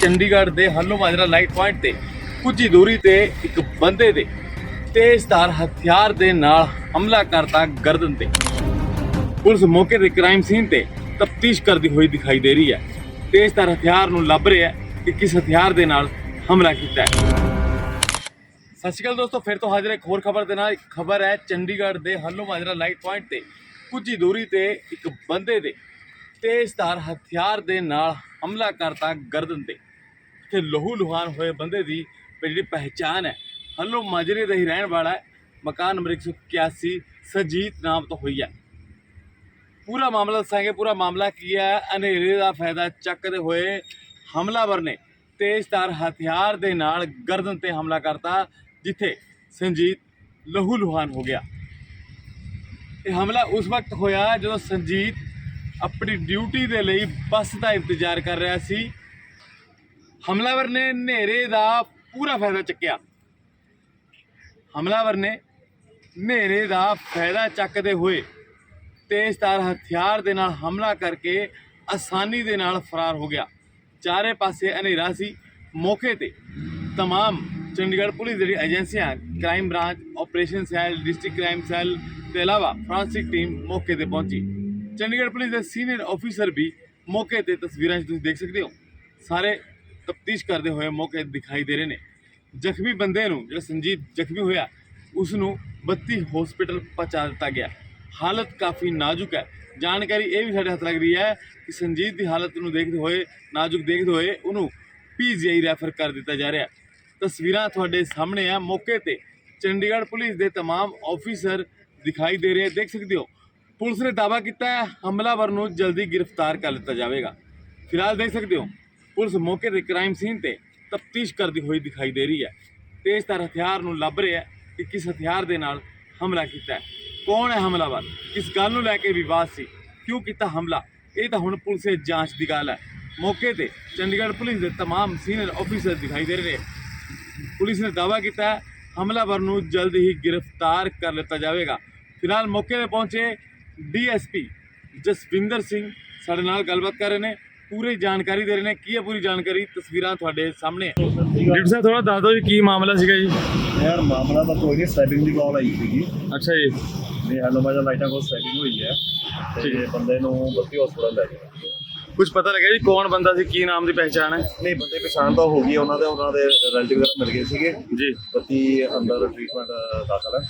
ਚੰਡੀਗੜ੍ਹ ਦੇ hello Majra light point ਤੇ ਕੁਝ ਹੀ ਦੂਰੀ ਤੇ ਇੱਕ ਬੰਦੇ ਦੇ ਤੇਜ਼ਧਾਰ ਹਥਿਆਰ ਦੇ ਨਾਲ ਹਮਲਾ ਕਰਤਾ ਗਰਦਨ ਤੇ। ਪੁਲਿਸ ਮੌਕੇ ਤੇ ਕ੍ਰਾਈਮ ਸੀਨ ਤੇ ਤਫਤੀਸ਼ ਕਰਦੀ ਹੋਈ ਦਿਖਾਈ ਦੇ ਰਹੀ ਹੈ। ਤੇਜ਼ਧਾਰ ਹਥਿਆਰ ਨੂੰ ਲੱਭ ਰਿਹਾ ਕਿ ਕਿਸ ਹਥਿਆਰ ਦੇ ਨਾਲ ਹਮਲਾ ਕੀਤਾ ਹੈ। ਸਤਿ ਸ਼੍ਰੀ ਅਕਾਲ ਦੋਸਤੋ, ਫਿਰ ਤੋਂ ਹਾਜ਼ਰ ਇੱਕ ਹੋਰ ਖਬਰ ਦੇ ਨਾਲ। ਖਬਰ ਹੈ, ਚੰਡੀਗੜ੍ਹ ਦੇ ਹੱਲੋ ਮਾਜਰਾ ਲਾਈਟ ਪੁਆਇੰਟ ਤੇ ਕੁਝ ਹੀ ਦੂਰੀ ਤੇ ਇੱਕ ਬੰਦੇ ਦੇ ਤੇਜ਼ਧਾਰ ਹਥਿਆਰ ਦੇ ਨਾਲ ਹਮਲਾ ਕਰਤਾ ਗਰਦਨ ਤੇ। ਤੇ ਲਹੂ ਲੁਹਾਨ ਹੋਏ ਬੰਦੇ ਦੀ ਜਿਹੜੀ ਪਹਿਚਾਨ ਹੈ। ਹੱਲੋ ਮਾਜਰੇ ਦਾ ਹੀ ਰਹਿਣ ਵਾਲਾ ਹੈ। ਮਕਾਨ ਨੰਬਰ 181 ਸਜੀਤ ਨਾਮ ਤੋਂ ਹੋਈ ਹੈ। ਪੂਰਾ ਮਾਮਲਾ ਦੱਸਾਂਗੇ, ਪੂਰਾ ਮਾਮਲਾ ਕੀ ਹੈ? ਹਨੇਰੇ ਦਾ ਫਾਇਦਾ ਚੱਕਦੇ ਹੋਏ ਹਮਲਾਵਰ ਨੇ ਤੇਜ਼ਧਾਰ ਹਥਿਆਰ ਦੇ ਨਾਲ ਗਰਦਨ ਤੇ ਹਮਲਾ ਕਰਤਾ, ਜਿੱਥੇ ਸੰਜੀਤ ਲਹੂ ਲੁਹਾਨ ਹੋ ਗਿਆ। ਇਹ ਹਮਲਾ ਉਸ ਵਕਤ ਹੋਇਆ ਜਦੋਂ ਸੰਜੀਤ ਆਪਣੀ ਡਿਊਟੀ ਦੇ ਲਈ ਬੱਸ ਦਾ ਇੰਤਜ਼ਾਰ ਕਰ ਰਿਹਾ ਸੀ। ਹਮਲਾਵਰ ਨੇ ਹਨੇਰੇ ਦਾ ਪੂਰਾ ਫਾਇਦਾ ਚੱਕਿਆ ਹਮਲਾਵਰ ਨੇ ਹਨੇਰੇ ਦਾ ਫਾਇਦਾ ਚੱਕਦੇ ਹੋਏ ਤੇਜ਼ਧਾਰ ਹਥਿਆਰ ਦੇ ਨਾਲ ਹਮਲਾ ਕਰਕੇ ਆਸਾਨੀ ਦੇ ਨਾਲ ਫਰਾਰ ਹੋ ਗਿਆ ਚਾਰੇ ਪਾਸੇ ਹਨੇਰਾ ਸੀ ਮੌਕੇ ਤੇ तमाम ਚੰਡੀਗੜ੍ਹ ਪੁਲਿਸ ਜਿਹੜੀ ਏਜੰਸੀਆਂ crime branch operation cell district crime cell ਤੇ ਇਲਾਵਾ ਫਰਾਂਸਿਕ ਟੀਮ ਮੌਕੇ ਤੇ ਪਹੁੰਚੀ ਚੰਡੀਗੜ੍ਹ ਪੁਲਿਸ ਦੇ ਸੀਨੀਅਰ ਅਫੀਸਰ ਵੀ ਮੌਕੇ ਤੇ ਤਸਵੀਰਾਂ 'ਚ ਤੁਸੀਂ ਦੇਖ ਸਕਦੇ ਹੋ ਸਾਰੇ ਤਫਤੀਸ਼ ਕਰਦੇ ਹੋਏ ਮੌਕੇ ਤੇ ਦਿਖਾਈ ਦੇ ਰਹੇ ਨੇ ਜ਼ਖਮੀ ਬੰਦੇ ਨੂੰ ਜਿਹੜਾ ਸੰਜੀਤ ਜ਼ਖਮੀ ਹੋਇਆ ਉਸ ਨੂੰ 32 ਹਸਪੀਟਲ ਪਹੁੰਚਾ ਦਿੱਤਾ ਗਿਆ ਹਾਲਤ ਕਾਫੀ ਨਾਜ਼ੁਕ ਹੈ ਜਾਣਕਾਰੀ ਇਹ ਵੀ ਸਾਡੇ ਹੱਥ ਲੱਗ ਰਹੀ ਹੈ ਕਿ ਸੰਜੀਤ ਦੀ ਹਾਲਤ ਨੂੰ ਦੇਖਦੇ ਹੋਏ ਨਾਜ਼ੁਕ ਦੇਖਦੇ ਹੋਏ ਉਹਨੂੰ ਪੀਜੀਆਈ ਰੈਫਰ ਕਰ ਦਿੱਤਾ ਜਾ ਰਿਹਾ ਹੈ ਤਸਵੀਰਾਂ ਤੁਹਾਡੇ ਸਾਹਮਣੇ ਆ ਮੌਕੇ ਤੇ ਚੰਡੀਗੜ੍ਹ ਪੁਲਿਸ ਦੇ तमाम ਆਫੀਸਰ ਦਿਖਾਈ ਦੇ ਰਹੇ ਦੇਖ ਸਕਦੇ ਹੋ ਪੁਲਿਸ ਨੇ ਦਾਅਵਾ ਕੀਤਾ ਹੈ ਹਮਲਾਵਰ ਨੂੰ ਜਲਦੀ ਗ੍ਰਿਫਤਾਰ ਕਰ ਲਿੱਤਾ ਜਾਵੇਗਾ ਫਿਲਹਾਲ ਦੇਖ ਸਕਦੇ ਹੋ ਪੁਲਿਸ ਮੌਕੇ ਤੇ ਕ੍ਰਾਈਮ ਸੀਨ ਤੇ ਤਫਤੀਸ਼ ਕਰਦੀ ਹੋਈ ਦਿਖਾਈ ਦੇ ਰਹੀ ਹੈ ਤੇਜ਼ਧਾਰ ਹਥਿਆਰ ਨੂੰ ਲੱਭ ਰਿਹਾ ਹੈ ਕਿ ਕਿਸ ਹਥਿਆਰ ਦੇ ਨਾਲ ਹਮਲਾ ਕੀਤਾ ਹੈ ਕੌਣ ਹੈ ਹਮਲਾਵਰ ਕਿਸ ਗੱਲ ਨੂੰ ਲੈ ਕੇ ਵਿਵਾਦ ਸੀ ਕਿਉਂ ਕੀਤਾ ਹਮਲਾ ਇਹ ਤਾਂ ਹੁਣ ਪੁਲਿਸ ਦੇ ਜਾਂਚ ਦੀ ਗੱਲ ਹੈ ਮੌਕੇ ਤੇ ਚੰਡੀਗੜ੍ਹ ਪੁਲਿਸ ਦੇ तमाम ਸੀਨੀਅਰ ਆਫੀਸਰ ਦਿਖਾਈ ਦੇ ਰਹੇ ਪੁਲਿਸ ਨੇ ਦਾਅਵਾ ਕੀਤਾ ਹੈ ਹਮਲਾਵਰ ਨੂੰ ਜਲਦ ਹੀ ਗ੍ਰਿਫਤਾਰ ਕਰ ਲਿੱਤਾ ਜਾਵੇਗਾ ਫਿਲਹਾਲ ਮੌਕੇ ਤੇ ਪਹੁੰਚੇ ਡੀਐਸਪੀ ਜਸਵਿੰਦਰ ਸਿੰਘ ਸਾਡੇ ਨਾਲ ਗੱਲਬਾਤ ਕਰ ਰਹੇ ਨੇ ਪੂਰੀ ਜਾਣਕਾਰੀ ਦੇ ਰਹੇ ਨੇ। ਕੀ ਹੈ ਪੂਰੀ ਜਾਣਕਾਰੀ ਤਸਵੀਰਾਂ ਤੁਹਾਡੇ ਸਾਹਮਣੇ ਹੈ ਡਿਪਟੀ ਸਾਹਿਬ ਥੋੜਾ ਦੱਸ ਦਿਓ ਜੀ ਕੀ ਮਾਮਲਾ ਸੀਗਾ ਜੀ? ਯਾਰ ਮਾਮਲਾ ਤਾਂ ਕੋਈ ਨਹੀਂ ਸਟੈਪਿੰਗ ਦੀ ਕਾਲ ਆਈ ਸੀਗੀ। ਅੱਛਾ ਜੀ। ਵੀ ਹੈਲੋ ਮਾਜਾ ਲਾਈਟਾਂ ਕੋਲ ਸਟੈਪਿੰਗ ਹੋਈ ਹੈ। ਤੇ ਬੰਦੇ ਨੂੰ ਬੱਤੀ ਹਸਪਤਾਲ ਲੈ ਗਏ। ਕੁਝ ਪਤਾ ਲੱਗਿਆ ਜੀ ਕੌਣ ਬੰਦਾ ਸੀ ਕੀ ਨਾਮ ਦੀ ਪਹਿਚਾਣ ਹੈ? ਨਹੀਂ ਬੰਦੇ ਪਛਾਣ ਤਾਂ ਹੋ ਗਈ ਹੈ, ਉਹਨਾਂ ਦੇ ਉਹਨਾਂ ਦੇ ਰਿਲੇਟਿਵ ਵਗੈਰਾ ਮਿਲ ਗਏ ਸੀਗੇ। ਜੀ। ਬੱਤੀ ਅੰਦਰ ਟ੍ਰੀਟਮੈਂਟ ਦਾਖਲ ਹੈ।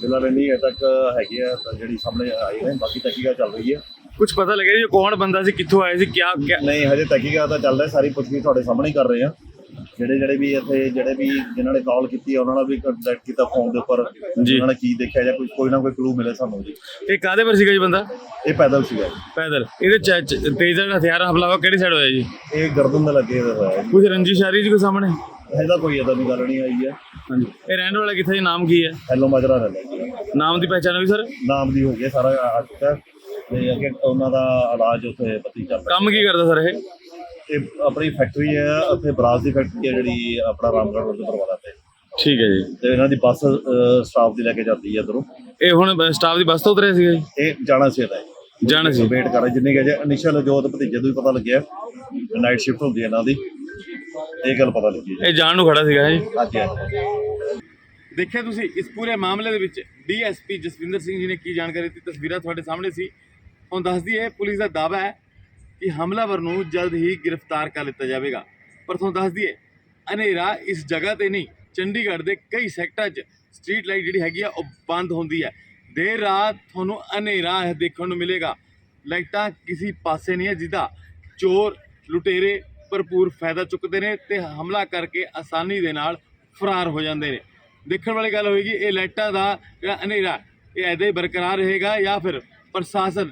ਫਿਲਹਾਲ ਨਹੀਂ ਅਜੇ ਤੱਕ ਹੈਗੀ ਆ ਤਾਂ ਜਿਹੜੀ ਸਾਹਮਣੇ ਆਈ ਨੇ ਬਾਕੀ ਤਹਿਕੀਕਾਤ ਚੱਲ ਰਹੀ ਹੈ। ਕੁਝ ਪਤਾ ਲੱਗਿਆ ਜੀ ਕੌਣ ਬੰਦਾ ਸੀ ਕਿੱਥੋਂ ਆਇਆ ਸੀ ਕਿਆ ਕਿਆ ਨਹੀਂ ਹਜੇ ਤਹਿਕੀਕਾਤ ਤਾਂ ਚੱਲ ਰਿਹਾ ਸਾਰੀ ਪੁੱਛਗਿੱਛ ਤੁਹਾਡੇ ਸਾਹਮਣੇ ਹੀ ਕਰ ਰਹੇ ਆ ਜਿਹੜੇ ਜਿਹੜੇ ਵੀ ਇੱਥੇ ਜਿਹੜੇ ਵੀ ਜਿਨ੍ਹਾਂ ਨੇ ਕਾਲ ਕੀਤੀ ਉਹਨਾਂ ਨਾਲ ਵੀ ਕੰਟੈਕਟ ਕੀਤਾ ਫੋਨ ਦੇ ਉੱਪਰ ਜੀ। ਉਹਨਾਂ ਨੇ ਕੀ ਦੇਖਿਆ ਜਾਂ ਕੋਈ ਕੋਈ ਨਾ ਕੋਈ ਕਲੂ ਮਿਲੇ ਸਾਨੂੰ ਜੀ। ਇਹ ਕਾਦੇ ਪਰ ਸੀਗਾ ਜੀ ਬੰਦਾ? ਇਹ ਪੈਦਲ ਸੀਗਾ ਜੀ। ਪੈਦਲ। ਇਹਦੇ ਚ ਚ- ਤੇਜ਼ਰ ਹਥਿਆਰ ਹਮਲਾ ਵਾ ਕਿਹੜੀ ਸਾਈਡ ਹੋਇਆ ਜੀ? ਇਹ ਗਰਦਨ ਦੇ ਲੱਗੇ ਹੋਇਆ ਹੈ ਕੁਝ ਰੰਜਿਸ਼ ਆ ਰਹੀ ਜੀ ਕੋਈ ਸਾਹਮਣੇ? ਇਹਦਾ ਕੋਈ ਇਦਾਂ ਦੀ ਗੱਲ ਨਹੀਂ ਆਈ ਹੈ। ਹਾਂਜੀ। ਇਹ ਰਹਿਣ ਵਾਲਾ ਕਿੱਥੇ ਜੀ? ਨਾਮ ਕੀ ਹੈ? ਹੈਲੋ ਮਾਜਰਾ ਰਹਿ ਜੀ। ਨਾਮ ਦੀ ਪਹਿਚਾਣ ਵੀ ਸਰ? ਨਾਮ ਦੀ ਹੋ ਗਈ ਹੈ, ਸਾਰਾ ਆ ਚੁੱਕਾ ਹੈ। ਤੇ ਅੱਗੇ ਉਹਨਾਂ ਦਾ ਇਲਾਜ ਉੱਥੇ ਪੱਤੀ ਚੱਲ ਰਿਹਾ ਕੰਮ ਕੀ ਕਰਦਾ ਸਰ ਇਹ? ਇਹ ਆਪਣੀ ਫੈਕਟਰੀ ਹੈ ਉੱਥੇ ਬਰਾਸ ਦੀ ਫੈਕਟਰੀ ਹੈ ਜਿਹੜੀ ਆਪਣਾ ਰਾਮਗੜ੍ਹ ਰੋਡ ਤੇ ਪਰਵਾਲਾ ਤੇ ਠੀਕ ਹੈ ਜੀ। ਤੇ ਇਹਨਾਂ ਦੀ ਬੱਸ ਸਟਾਫ ਦੀ ਲੈ ਕੇ ਜਾਂਦੀ ਹੈ ਇਧਰੋਂ। ਇਹ ਹੁਣ ਸਟਾਫ ਦੀ ਬੱਸ ਤੋਂ ਉਤਰਿਆ ਸੀਗਾ ਜੀ? ਇਹ ਜਾਣਾ ਸੀ ਇਹਦਾ ਜਾਣਾ ਸੀ। ਵੇਟ ਕਰ ਰਹੇ ਜਿੰਨੇ ਕਿ ਇਨੀਸ਼ੀਅਲ ਜੋਤ ਭਤੀਜੇ ਤੋਂ ਵੀ ਪਤਾ ਲੱਗਿਆ। ਨਾਈਟ ਸ਼ਿਫਟ ਹੁੰਦੀ ਹੈ ਇਹਨਾਂ ਦੀ। ਇਹ ਗੱਲ ਪਤਾ ਲੱਗੀ ਇਹ ਜਾਣ ਨੂੰ ਖੜਾ ਸੀਗਾ ਜੀ? ਹਾਂਜੀ ਹਾਂਜੀ। ਦੇਖਿਆ ਤੁਸੀਂ ਇਸ ਪੂਰੇ ਮਾਮਲੇ ਦੇ ਵਿੱਚ ਡੀਐਸਪੀ ਜਸਵਿੰਦਰ ਸਿੰਘ ਜੀ ਨੇ ਕੀ ਜਾਣਕਾਰੀ ਦਿੱਤੀ? ਤਸਵੀਰਾਂ ਤੁਹਾਡੇ ਸਾਹਮਣੇ ਸੀ। ਹੁਣ ਦੱਸ ਦਈਏ ਪੁਲਿਸ ਦਾ ਦਾਅਵਾ ਹੈ ਕਿ ਹਮਲਾਵਰ ਨੂੰ ਜਲਦ ਹੀ ਗ੍ਰਿਫਤਾਰ ਕਰ ਲਿੱਤਾ ਜਾਵੇਗਾ। ਪਰ ਤੁਹਾਨੂੰ ਦੱਸ ਦਈਏ ਹਨੇਰਾ ਇਸ ਜਗ੍ਹਾ ਤੇ ਨਹੀਂ, ਚੰਡੀਗੜ੍ਹ ਦੇ ਕਈ ਸੈਕਟਰਾਂ 'ਚ ਸਟਰੀਟ ਲਾਈਟ ਜਿਹੜੀ ਹੈਗੀ ਆ, ਉਹ ਬੰਦ ਹੁੰਦੀ ਹੈ। ਦੇਰ ਰਾਤ ਤੁਹਾਨੂੰ ਹਨੇਰਾ ਦੇਖਣ ਨੂੰ ਮਿਲੇਗਾ। ਲਾਈਟਾਂ ਕਿਸੇ ਪਾਸੇ ਨਹੀਂ ਹੈ ਜਿਹਦਾ ਚੋਰ ਲੁਟੇਰੇ ਭਰਪੂਰ ਫਾਇਦਾ ਚੁੱਕਦੇ ਨੇ ਤੇ ਹਮਲਾ ਕਰਕੇ ਆਸਾਨੀ ਦੇ ਨਾਲ ਫਰਾਰ ਹੋ ਜਾਂਦੇ ਨੇ। ਦੇਖਣ ਵਾਲੀ ਗੱਲ ਹੋਏਗੀ, ਇਹ ਲਾਈਟਾਂ ਦਾ ਜਿਹੜਾ ਹਨੇਰਾ, ਇਹ ਐਦਾਂ ਹੀ ਬਰਕਰਾਰ ਰਹੇਗਾ ਜਾਂ ਫਿਰ ਪ੍ਰਸ਼ਾਸਨ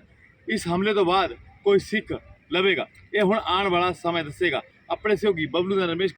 ਇਸ ਹਮਲੇ ਤੋਂ ਬਾਅਦ ਕੋਈ ਸਿੱਖ ਲਵੇਗਾ। ਇਹ ਹੁਣ ਆਉਣ ਵਾਲਾ ਸਮਾਂ ਦੱਸੇਗਾ। ਆਪਣੇ ਸਹਿਯੋਗੀ ਬਬਲੂ ਦਾ ਰਮੇਸ਼